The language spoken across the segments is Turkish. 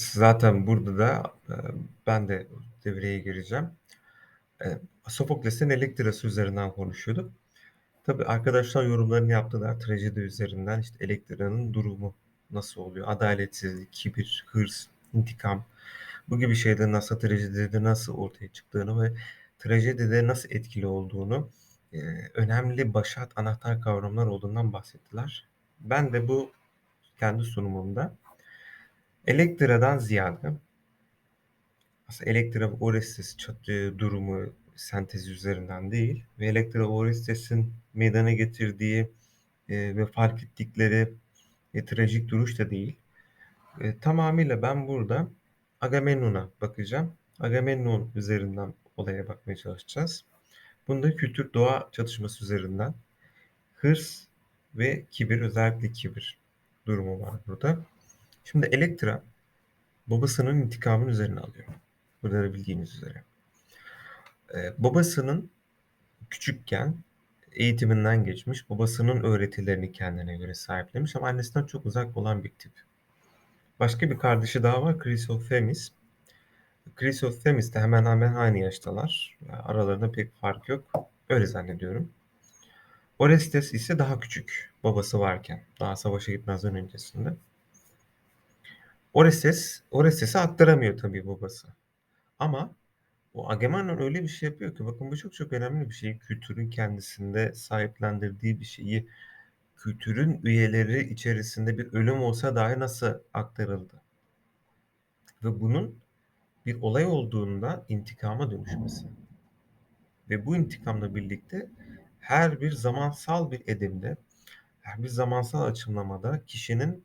Zaten burada da, eee, ben de devreye gireceğim. Eee, Sofokles'in Elektrası üzerinden konuşuyorduk. Tabii arkadaşlar yorumlarını yaptılar trajedi üzerinden. İşte Elektra'nın durumu nasıl oluyor? Adaletsizlik, kibir, hırs, intikam bu gibi şeylerin aslında trajedide nasıl ortaya çıktığını ve trajedide nasıl etkili olduğunu, eee, önemli başat anahtar kavramlar olduğundan bahsettiler. Ben de bu kendi sunumumda Elektra'dan ziyade aslında Elektra Orestes çat eee, durumu sentezi üzerinden değil ve Elektra Orestes'in meydana getirdiği, eee, ve fark ettikleri, eee, trajik duruş da değil. Eee, tamamıyla ben burada Agamemnon'a bakacağım. Agamemnon üzerinden olaya bakmaya çalışacağız. Bunda kültür doğa çatışması üzerinden hırs ve kibir, özellikle kibir durumu var burada. Şimdi Elektra babasının intikamını üzerine alıyor. Burada da bildiğiniz üzere. Eee, babasının küçükken eğitiminden geçmiş, babasının öğretilerini kendine göre sahiplemiş ama annesinden çok uzak olan bir tip. Başka bir kardeşi daha var Chrysothemis. Chrysothemis de hemen hemen aynı yaştalar. Aralarında pek fark yok. Öyle zannediyorum. Orestes ise daha küçük babası varken. Daha savaşa gitmezden öncesinde. Orestes, Orestes'e aktaramıyor tabii babası. Ama o Agamemnon öyle bir şey yapıyor ki bakın bu çok çok önemli bir şey. Kültürün kendisinde sahiplendirdiği bir şeyi kültürün üyeleri içerisinde bir ölüm olsa dahi nasıl aktarıldı? Ve bunun bir olay olduğunda intikama dönüşmesi. Ve bu intikamla birlikte her bir zamansal bir edimde, her bir zamansal açımlamada kişinin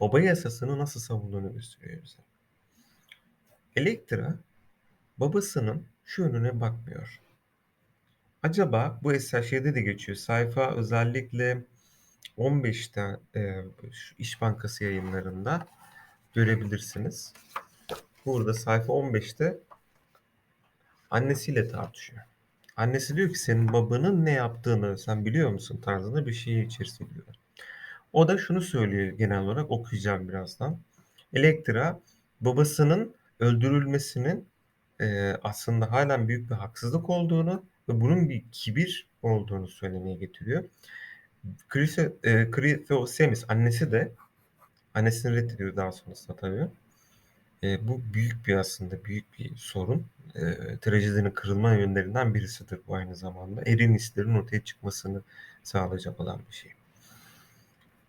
baba yasasını nasıl savunduğunu gösteriyor bize. Elektra babasının şu yönüne bakmıyor. Acaba bu eser şeyde de geçiyor. Sayfa özellikle 15'te e, İş Bankası yayınlarında görebilirsiniz. Burada sayfa 15'te annesiyle tartışıyor. Annesi diyor ki senin babanın ne yaptığını sen biliyor musun tarzında bir şey içerisinde diyor. O da şunu söylüyor genel olarak okuyacağım birazdan. Elektra babasının öldürülmesinin e, aslında halen büyük bir haksızlık olduğunu ve bunun bir kibir olduğunu söylemeye getiriyor. Chrysothemis annesi de annesini reddediyor daha sonrasında tabii. E, bu büyük bir aslında büyük bir sorun. E, trajedinin kırılma yönlerinden birisidir bu aynı zamanda. Erin ortaya çıkmasını sağlayacak olan bir şey.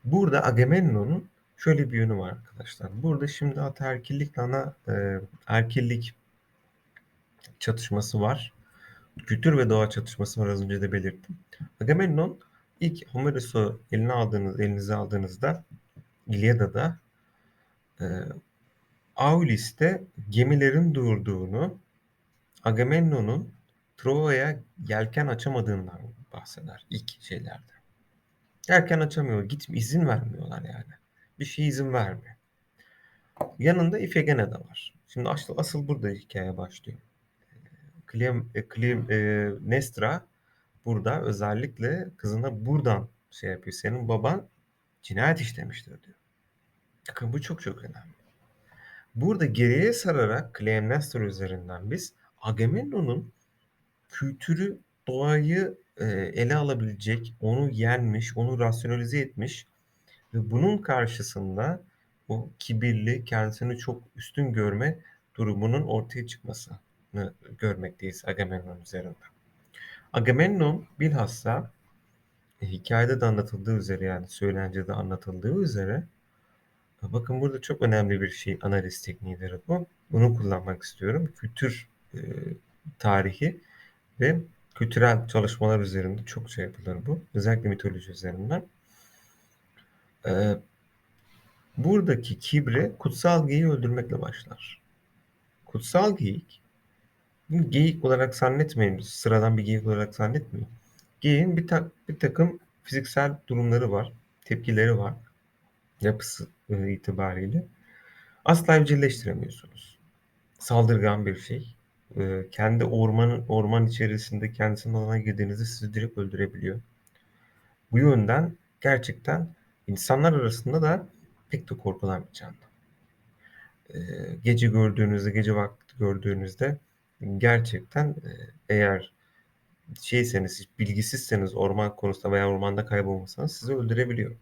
Burada Agamemnon'un şöyle bir yönü var arkadaşlar. Burada şimdi ataerkillik ana e, erkillik çatışması var. Kültür ve doğa çatışması var az önce de belirttim. Agamemnon ilk Homeros'u eline aldığınız, elinize aldığınızda İlyada'da e, Aulis'te gemilerin durduğunu, Agamemnon'un Troya'ya yelken açamadığından bahseder ilk şeylerde. Yelken açamıyor, git izin vermiyorlar yani. Bir şey izin vermiyor. Yanında Ifigene de var. Şimdi asıl, asıl burada hikaye başlıyor. Klem, Klem, e, Nestra burada özellikle kızına buradan şey yapıyor. Senin baban cinayet işlemiştir diyor. Bakın bu çok çok önemli. Burada geriye sararak Clytemnestra üzerinden biz Agamemnon'un kültürü, doğayı e, ele alabilecek, onu yenmiş, onu rasyonalize etmiş ve bunun karşısında o kibirli, kendisini çok üstün görme durumunun ortaya çıkmasını görmekteyiz Agamemnon üzerinden. Agamemnon bilhassa e, hikayede de anlatıldığı üzere yani söylencede anlatıldığı üzere Bakın burada çok önemli bir şey analiz tekniğidir bu. Bunu kullanmak istiyorum. Kültür e, tarihi ve kültürel çalışmalar üzerinde çok şey yapılır bu. Özellikle mitoloji üzerinden. E, buradaki kibre kutsal geyiği öldürmekle başlar. Kutsal geyik geyik olarak zannetmeyin. Sıradan bir geyik olarak zannetmeyin. Geyiğin bir, ta- bir takım fiziksel durumları var. Tepkileri var yapısı e, itibariyle asla evcilleştiremiyorsunuz. Saldırgan bir şey. Kendi ormanın orman içerisinde kendisinin alana girdiğinizde sizi direkt öldürebiliyor. Bu yönden gerçekten insanlar arasında da pek de korkulan bir canlı. Gece gördüğünüzde, gece vakti gördüğünüzde gerçekten, eğer şeyseniz, bilgisizseniz orman konusunda veya ormanda kaybolmasanız sizi öldürebiliyor.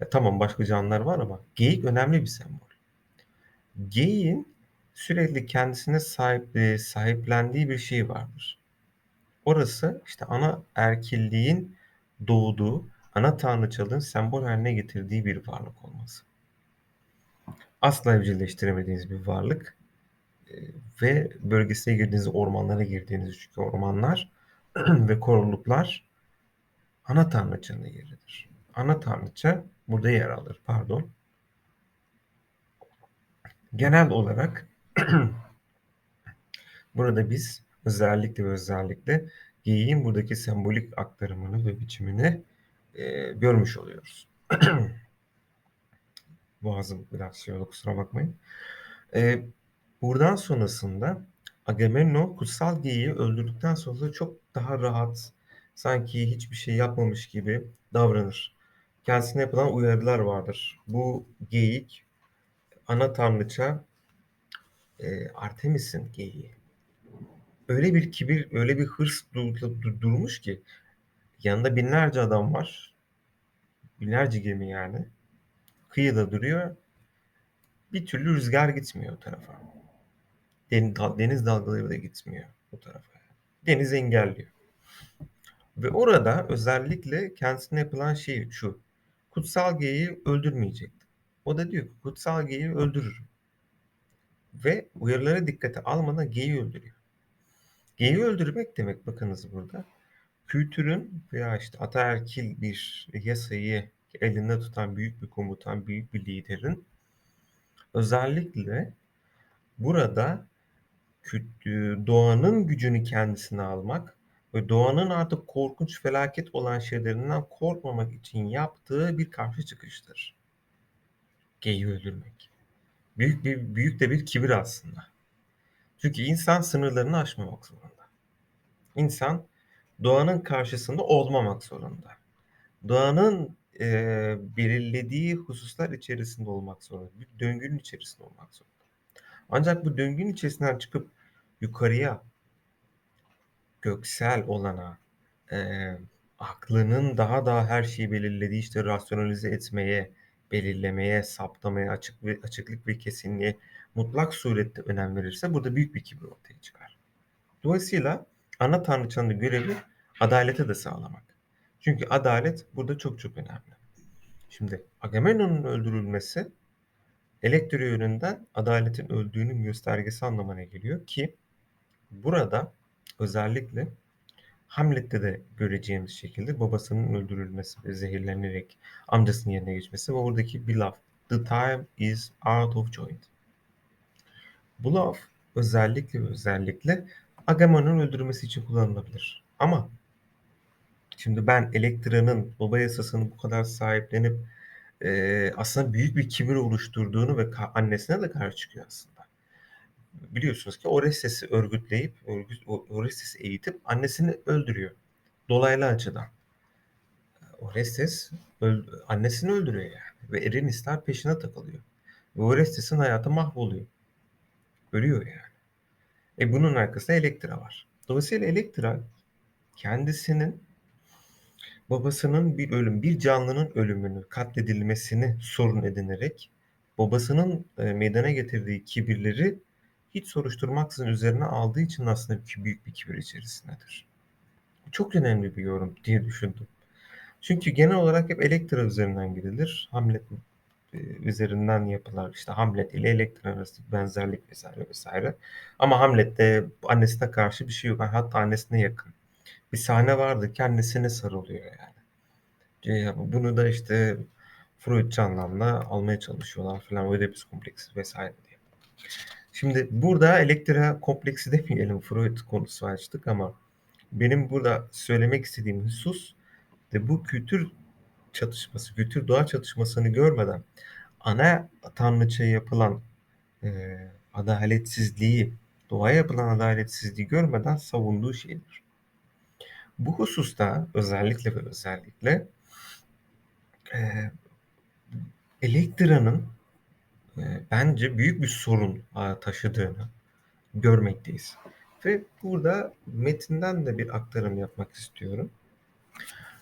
E, tamam başka canlılar var ama geyik önemli bir sembol. Geyiğin sürekli kendisine sahip eee, sahiplendiği bir şey vardır. Orası işte ana erkilliğin doğduğu, ana tanrıçalığın sembol haline getirdiği bir varlık olması. Asla evcilleştiremediğiniz bir varlık eee, ve bölgesine girdiğiniz, ormanlara girdiğiniz çünkü ormanlar ve koruluklar ana tanrıçanın yeridir. Ana tanrıça burada yer alır. Pardon. Genel olarak burada biz özellikle ve özellikle geyiğin buradaki sembolik aktarımını ve biçimini eee, görmüş oluyoruz. Boğazım biraz şey oldu kusura bakmayın. Eee, buradan sonrasında Agamemnon kutsal geyiği öldürdükten sonra çok daha rahat, sanki hiçbir şey yapmamış gibi davranır. Kendisine yapılan uyarılar vardır. Bu geyik ana tanrıça eee, Artemis'in geyiği. Öyle bir kibir, öyle bir hırs du- du- durmuş ki yanında binlerce adam var. Binlerce gemi yani. Kıyıda duruyor. Bir türlü rüzgar gitmiyor o tarafa. Den- dal- Deniz dalgaları da gitmiyor o tarafa. Deniz engelliyor. Ve orada özellikle kendisine yapılan şey şu. Kutsal geyiği öldürmeyecektim. O da diyor ki kutsal geyiği öldürürüm. Ve uyarılara dikkate almadan geyiği öldürüyor. Geyiği öldürmek demek bakınız burada. Kültürün veya işte ataerkil bir yasayı elinde tutan büyük bir komutan, büyük bir liderin özellikle burada kü- doğanın gücünü kendisine almak ve doğanın artık korkunç felaket olan şeylerinden korkmamak için yaptığı bir karşı çıkıştır. Geyiği öldürmek. Büyük bir büyük de bir kibir aslında. Çünkü insan sınırlarını aşmamak zorunda. İnsan doğanın karşısında olmamak zorunda. Doğanın eee, belirlediği hususlar içerisinde olmak zorunda. Bir döngünün içerisinde olmak zorunda. Ancak bu döngünün içerisinden çıkıp yukarıya, göksel olana, eee, aklının daha da her şeyi belirlediği işte rasyonalize etmeye, belirlemeye, saptamaya, açık ve açıklık ve kesinliğe mutlak surette önem verirse burada büyük bir kibir ortaya çıkar. Dolayısıyla ana tanrıçanın görevi adalete de sağlamak. Çünkü adalet burada çok çok önemli. Şimdi Agamemnon'un öldürülmesi Elektra yönünden adaletin öldüğünün göstergesi anlamına geliyor ki burada özellikle Hamlet'te de göreceğimiz şekilde babasının öldürülmesi ve zehirlenerek amcasının yerine geçmesi ve oradaki bir laf The time is out of joint. Bu laf özellikle özellikle Agamemnon'un öldürülmesi için kullanılabilir. Ama şimdi ben Elektra'nın baba yasasını bu kadar sahiplenip eee, aslında büyük bir kibir oluşturduğunu ve annesine de karşı çıkıyor aslında. Biliyorsunuz ki Orestes'i örgütleyip, Orestes'i eğitip annesini öldürüyor. Dolaylı açıdan. Orestes öl- annesini öldürüyor yani. Ve Erinisler peşine takılıyor. Ve Orestes'in hayatı mahvoluyor. Ölüyor yani. E bunun arkasında Elektra var. Dolayısıyla Elektra kendisinin babasının bir ölüm, bir canlının ölümünü, katledilmesini sorun edinerek babasının e, meydana getirdiği kibirleri hiç soruşturmaksızın üzerine aldığı için aslında büyük bir kibir içerisindedir. Çok önemli bir yorum diye düşündüm. Çünkü genel olarak hep Elektra üzerinden gidilir. Hamlet e, üzerinden yapılar. İşte Hamlet ile Elektra arasındaki benzerlik vesaire vesaire. Ama Hamlet'te annesine karşı bir şey yok. Hatta annesine yakın. Bir sahne vardı ki annesine sarılıyor yani. Bunu da işte Freudçu anlamda almaya çalışıyorlar falan. Oedipus kompleksi vesaire diye. Şimdi burada Elektra kompleksi demeyelim. Freud konusu açtık ama benim burada söylemek istediğim husus de bu kültür çatışması, kültür doğa çatışmasını görmeden ana tanrıçaya yapılan e, adaletsizliği, doğaya yapılan adaletsizliği görmeden savunduğu şeydir. Bu hususta özellikle ve özellikle e, Elektra'nın bence büyük bir sorun, taşıdığını görmekteyiz ve burada metinden de bir aktarım yapmak istiyorum.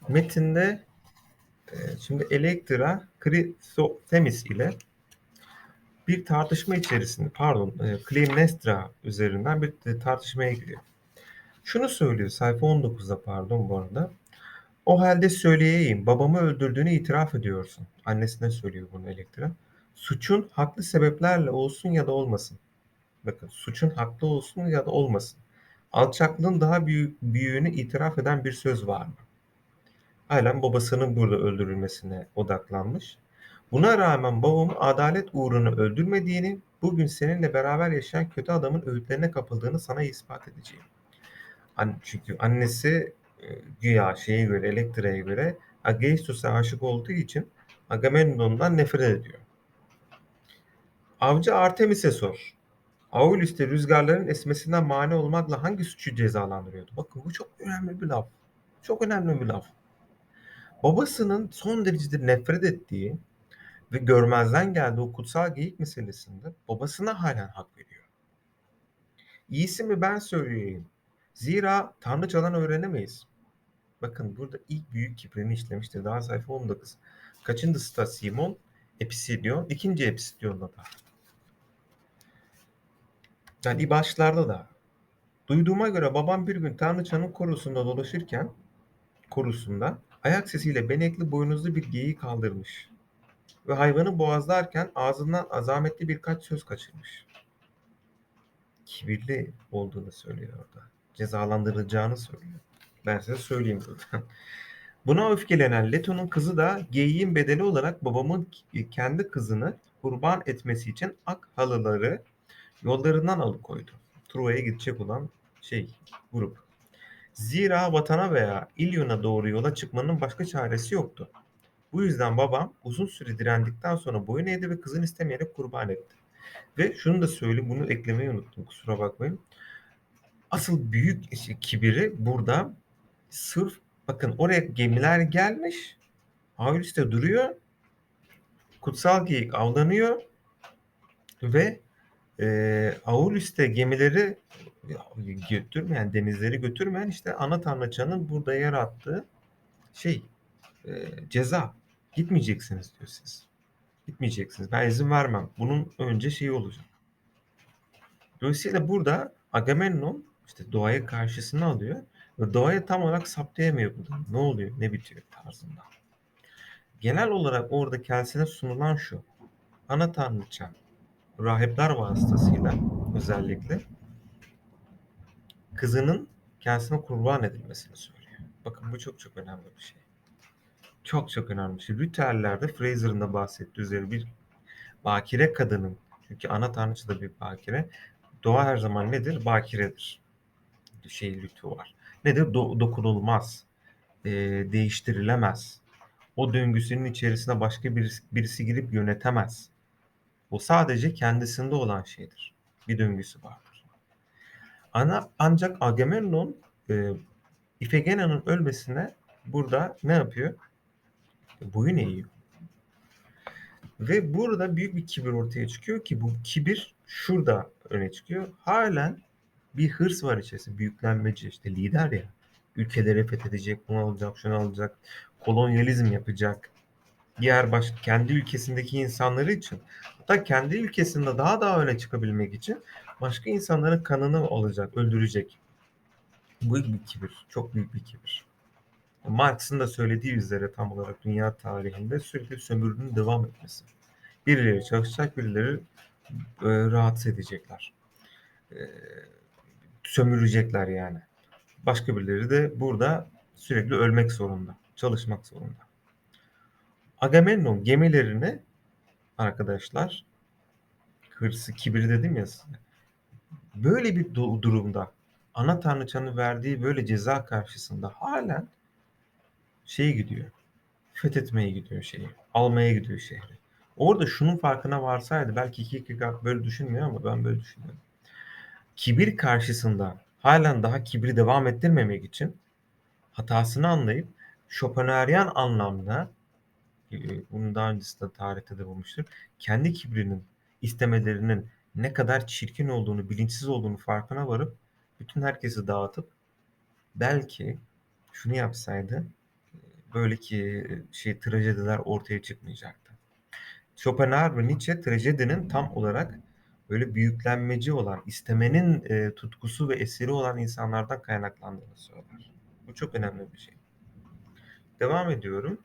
Metinde, eee, şimdi Elektra Chrysothemis ile bir tartışma içerisinde pardon, eee, Clytemnestra üzerinden bir t tartışmaya giriyor. Şunu söylüyor sayfa 19'da pardon bu arada. "O hâlde söyleyeyim, babamı öldürdüğünü itiraf ediyorsun." Annesine söylüyor bunu Elektra. "Suçun haklı sebeplerle olsun ya da olmasın." Bakın, suçun haklı olsun ya da olmasın. Alçaklığın daha büyük büyüğünü itiraf eden bir söz var mı? Hâlen babasının burada öldürülmesine odaklanmış. Buna rağmen babamı adalet uğruna öldürmediğini, bugün seninle beraber yaşayan kötü adamın öğütlerine kapıldığını sana ispat edeceğim. Çünkü annesi, eee, güya şeye göre, Elektra'ya göre Aegisthus'a aşık olduğu için Agamemnon'dan nefret ediyor. "Avcı Artemis'e sor. Aulis'te rüzgarların esmesinden mani olmakla hangi suçu cezalandırıyordu?" Bakın bu çok önemli bir laf. Çok önemli bir laf. Babasının son derecede nefret ettiği ve görmezden geldiği o kutsal geyik meselesinde babasına hâlen hak veriyor. "İyisi mi ben söyleyeyim. Zira tanrıçadan öğrenemeyiz." Bakın burada ilk büyük kibrini işlemiştir. Daha sayfa 19. Kaçıncısı da Simon Episidyon, 2. Episidion'da da. Yani başlarda da. Duyduğuma göre babam bir gün tanrıçanın korusunda dolaşırken korusunda ayak sesiyle benekli boynuzlu bir geyiği kaldırmış ve hayvanı boğazlarken ağzından azametli birkaç söz kaçırmış. Kibirli olduğunu söylüyor orada. Cezalandırılacağını söylüyor. Ben size söyleyeyim buradan. Buna öfkelenen Leto'nun kızı da geyiğin bedeli olarak babamın kendi kızını kurban etmesi için ak halıları yollarından alıkoydu. Truva'ya gidecek olan şey, grup. Zira vatana veya İlyon'a doğru yola çıkmanın başka çaresi yoktu. Bu yüzden babam uzun süre direndikten sonra boyun eğdi ve kızını istemeyerek kurban etti. Ve şunu da söyleyeyim, bunu eklemeyi unuttum, kusura bakmayın. Asıl büyük kibiri burada sırf bakın oraya gemiler gelmiş, Aulis'te duruyor, kutsal geyik avlanıyor ve, eee, Aulis'te gemileri götürmeyen, denizleri götürmeyen işte ana tanrıçanın burada yarattığı şey, eee, ceza. Gitmeyeceksiniz diyor siz. Gitmeyeceksiniz. Ben izin vermem. Bunun önce şeyi olacak. Dolayısıyla burada Agamemnon işte doğayı karşısına alıyor ve doğayı tam olarak saptayamıyor burada. Ne oluyor, ne bitiyor tarzında. Genel olarak orada kendisine sunulan şu. Ana tanrıça rahipler vasıtasıyla özellikle kızının kendisine kurban edilmesini söylüyor. Bakın bu çok çok önemli bir şey. Çok çok önemli bir şey. Ritüellerde Fraser'ın da bahsettiği üzere bir bakire kadının çünkü ana tanrıça da bir bakire. Doğa her zaman nedir? Bakiredir. Şey ritüel var. Nedir? Do- dokunulmaz. E, değiştirilemez. O döngüsünün içerisine başka birisi, birisi girip yönetemez. O sadece kendisinde olan şeydir. Bir döngüsü vardır. Ana, ancak Agamemnon e, İfegena'nın ölmesine burada ne yapıyor? Boyun eğiyor. Ve burada büyük bir kibir ortaya çıkıyor ki bu kibir şurada öne çıkıyor. Halen bir hırs var içerisinde. Büyüklenmeci işte lider ya. Ülkeleri fethedecek, bunu alacak, şunu alacak. Kolonyalizm yapacak. Diğer baş, kendi ülkesindeki insanları için hatta kendi ülkesinde daha daha öne çıkabilmek için başka insanların kanını alacak, öldürecek. Bu bir kibir. Çok büyük bir kibir. Marx'ın da söylediği üzere tam olarak dünya tarihinde sürekli sömürünün devam etmesi. Birileri çalışacak, birileri e, rahatsız edecekler. E, sömürecekler yani. Başka birileri de burada sürekli ölmek zorunda, çalışmak zorunda. Agamemnon gemilerini arkadaşlar hırsı, kibiri dedim ya size. Böyle bir durumda ana tanrıçanın verdiği böyle ceza karşısında halen şeye gidiyor. Fethetmeye gidiyor şeyi. Almaya gidiyor şehri. Orada şunun farkına varsaydı belki iki Kierkegaard böyle düşünmüyor ama ben böyle düşünüyorum. Kibir karşısında halen daha kibri devam ettirmemek için hatasını anlayıp Schopenhauerian anlamda bunu daha öncesinde tarihte de bulmuştur. Kendi kibrinin istemelerinin ne kadar çirkin olduğunu, bilinçsiz olduğunu farkına varıp bütün herkesi dağıtıp belki şunu yapsaydı böyleki şey trajediler ortaya çıkmayacaktı. Schopenhauer ve Nietzsche trajedinin tam olarak böyle büyüklenmeci olan, istemenin e, tutkusu ve esiri olan insanlardan kaynaklandığını söyler. Bu çok önemli bir şey. Devam ediyorum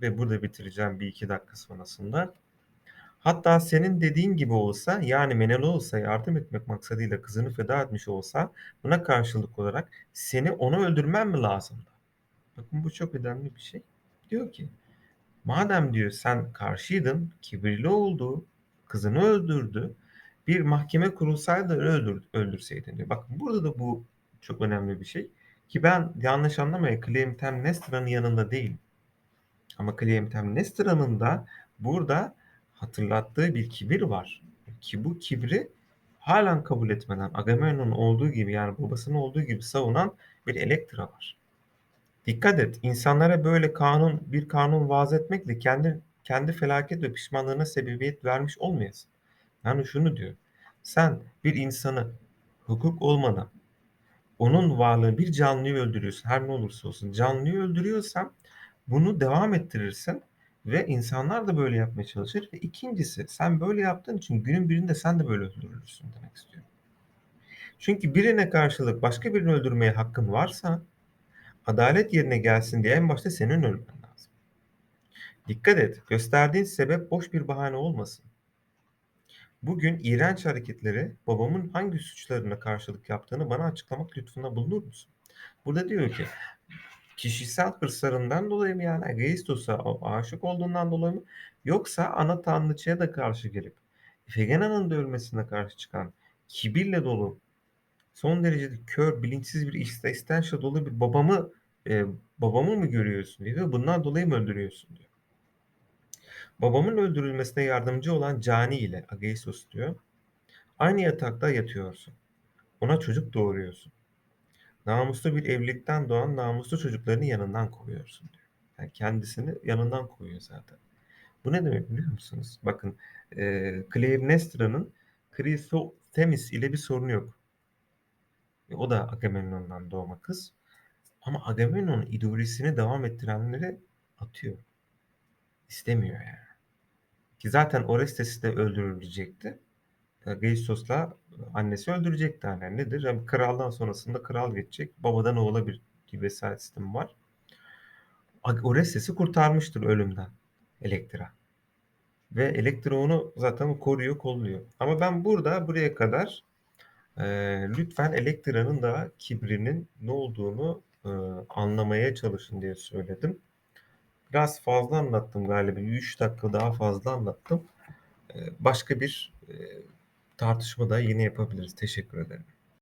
ve burada bitireceğim bir iki dakika sonrasında. Hatta senin dediğin gibi olsa yani Menelaos'a yardım etmek maksadıyla kızını feda etmiş olsa buna karşılık olarak seni onu öldürmen mi lazımdı? Bakın bu çok önemli bir şey. Diyor ki madem diyor sen karşıydın, kibirli oldu, kızını öldürdü, bir mahkeme kurulsaydı öldür, öldürseydin diyor. Bakın burada da bu çok önemli bir şey. Ki ben yanlış anlamayın Clemtemnestra'nın yanında değilim. Ama Clemtemnestra'nın da burada hatırlattığı bir kibir var. Ki bu kibri halen kabul etmeden Agamemnon'un olduğu gibi yani babasının olduğu gibi savunan bir Elektra var. Dikkat et, insanlara böyle kanun bir kanun vaaz etmekle kendi kendi felaket ve pişmanlığına sebebiyet vermiş olmayasın. Yani şunu diyor. Sen bir insanı hukuk olmadan onun varlığı bir canlıyı öldürüyorsun. Her ne olursa olsun canlıyı öldürüyorsan bunu devam ettirirsin ve insanlar da böyle yapmaya çalışır ve ikincisi sen böyle yaptığın için günün birinde sen de böyle öldürülürsün demek istiyorum. Çünkü birine karşılık başka birini öldürmeye hakkın varsa adalet yerine gelsin diye en başta senin ölmen lazım. Dikkat et, gösterdiğin sebep boş bir bahane olmasın. Bugün iğrenç hareketleri babamın hangi suçlarına karşılık yaptığını bana açıklamak lütfunda bulunur musun? Burada diyor ki kişisel hırslarından dolayı mı yani Aegisthus'a aşık olduğundan dolayı mı yoksa ana tanrıçaya da karşı gelip Efegena'nın da ölmesine karşı çıkan kibirle dolu son derece kör, bilinçsiz bir istençle dolu bir babamı e, babamı mı görüyorsun diyor ve bundan dolayı mı öldürüyorsun diyor. Babamın öldürülmesine yardımcı olan Cani ile Ageistos diyor. Aynı yatakta yatıyorsun. Ona çocuk doğuruyorsun. Namuslu bir evlilikten doğan namuslu çocuklarını yanından kovuyorsun diyor. Yani kendisini yanından koyuyor zaten. Bu ne demek biliyor musunuz? Bakın e, Cleomestra'nın Chrysothemis ile bir sorunu yok. E, o da Agamemnon'dan doğma kız. Ama Agamemnon'un ideolojisini devam ettirenleri atıyor. İstemiyor yani. Ki zaten Orestes de öldürülecekti. Aegisthos'la annesi öldürecekti hani. Nedir? Yani kraldan sonrasında kral geçecek. Babadan oğula bir vesayet sistemi var. Orestes'i kurtarmıştır ölümden Elektra. Ve Elektra onu zaten koruyor, kolluyor. Ama ben burada buraya kadar e, lütfen Elektra'nın da kibrinin ne olduğunu e, anlamaya çalışın diye söyledim. Biraz fazla anlattım galiba. 3 dakika daha fazla anlattım. E, başka bir e, tartışma da yine yapabiliriz. Teşekkür ederim.